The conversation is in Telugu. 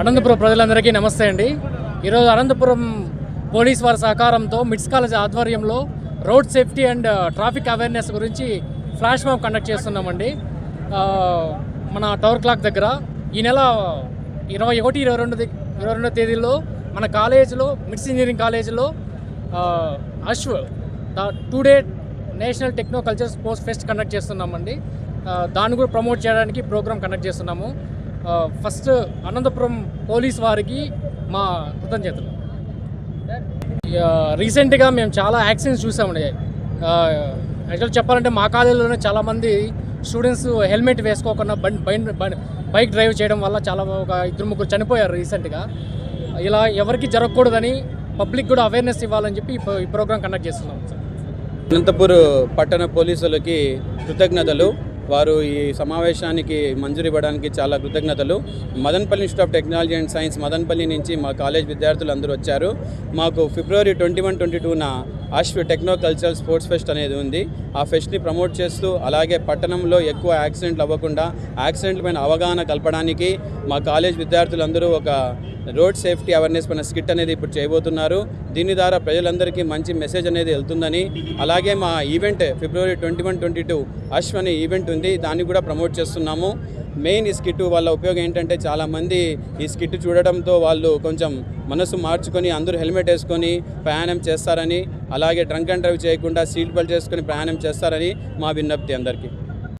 అనంతపురం ప్రజలందరికీ నమస్తే అండి. ఈరోజు అనంతపురం పోలీస్ వారి సహకారంతో మిడ్స్ కాలేజ్ ఆధ్వర్యంలో road safety and traffic awareness గురించి ఫ్లాష్ మ్యాప్ కండక్ట్ చేస్తున్నామండి. మన టవర్ క్లాక్ దగ్గర ఈ నెల ఇరవై ఒకటి ఇరవై రెండు ఇరవై రెండో తేదీలో మన కాలేజీలో మిడ్స్ ఇంజనీరింగ్ కాలేజీలో Ashwa two day national techno culture sports fest conduct చేస్తున్నామండి. దాన్ని కూడా ప్రమోట్ చేయడానికి ప్రోగ్రామ్ కండక్ట్ చేస్తున్నాము. ఫస్ట్ అనంతపురం పోలీస్ వారికి మా కృతజ్ఞతలు. రీసెంట్గా మేము చాలా యాక్సిడెంట్స్ చూసామండి. యాక్చువల్ చెప్పాలంటే మా కాలేజీలోనే చాలామంది స్టూడెంట్స్ హెల్మెట్ వేసుకోకుండా బండి బైక్ డ్రైవ్ చేయడం వల్ల చాలా ఒక ఇద్దరు ముగ్గురు చనిపోయారు రీసెంట్గా. ఇలా ఎవరికి జరగకూడదని పబ్లిక్ కూడా అవేర్నెస్ ఇవ్వాలని చెప్పి ఈ ప్రోగ్రాం ప్రోగ్రామ్ కండక్ట్ చేస్తున్నాం సార్. అనంతపూర్ పట్టణ పోలీసులకి కృతజ్ఞతలు. వారు ఈ సమావేశానికి మంజూరు ఇవ్వడానికి చాలా కృతజ్ఞతలు. Madanapalle institute of technology and science Madanapalle నుంచి మా కాలేజ్ విద్యార్థులు అందరూ వచ్చారు. మాకు ఫిబ్రవరి twenty one twenty టూన Ashwa techno cultural sports fest అనేది ఉంది. ఆ ఫెస్ట్ని ప్రమోట్ చేస్తూ అలాగే పట్టణంలో ఎక్కువ యాక్సిడెంట్లు అవ్వకుండా యాక్సిడెంట్ల పైన అవగాహన కల్పడానికి మా కాలేజ్ విద్యార్థులందరూ ఒక రోడ్ సేఫ్టీ అవేర్నెస్ పైన స్కిట్ అనేది ఇప్పుడు చేయబోతున్నారు. దీని ద్వారా ప్రజలందరికీ మంచి మెసేజ్ అనేది వెళ్తుందని అలాగే మా event February twenty one twenty two Ashwa అనే ఈవెంట్ ఉంది. దాన్ని కూడా ప్రమోట్ చేస్తున్నాము. మెయిన్ ఈ స్కిట్ వల్ల ఉపయోగం ఏంటంటే చాలామంది ఈ స్కిట్ చూడడంతో వాళ్ళు కొంచెం మనసు మార్చుకొని అందరూ హెల్మెట్ వేసుకొని ప్రయాణం చేస్తారని అలాగే డ్రంక్ అండ్ డ్రైవ్ చేయకుండా సీట్ బెల్ట్ చేసుకొని ప్రయాణం చేస్తారని మా విజ్ఞప్తి అందరికీ.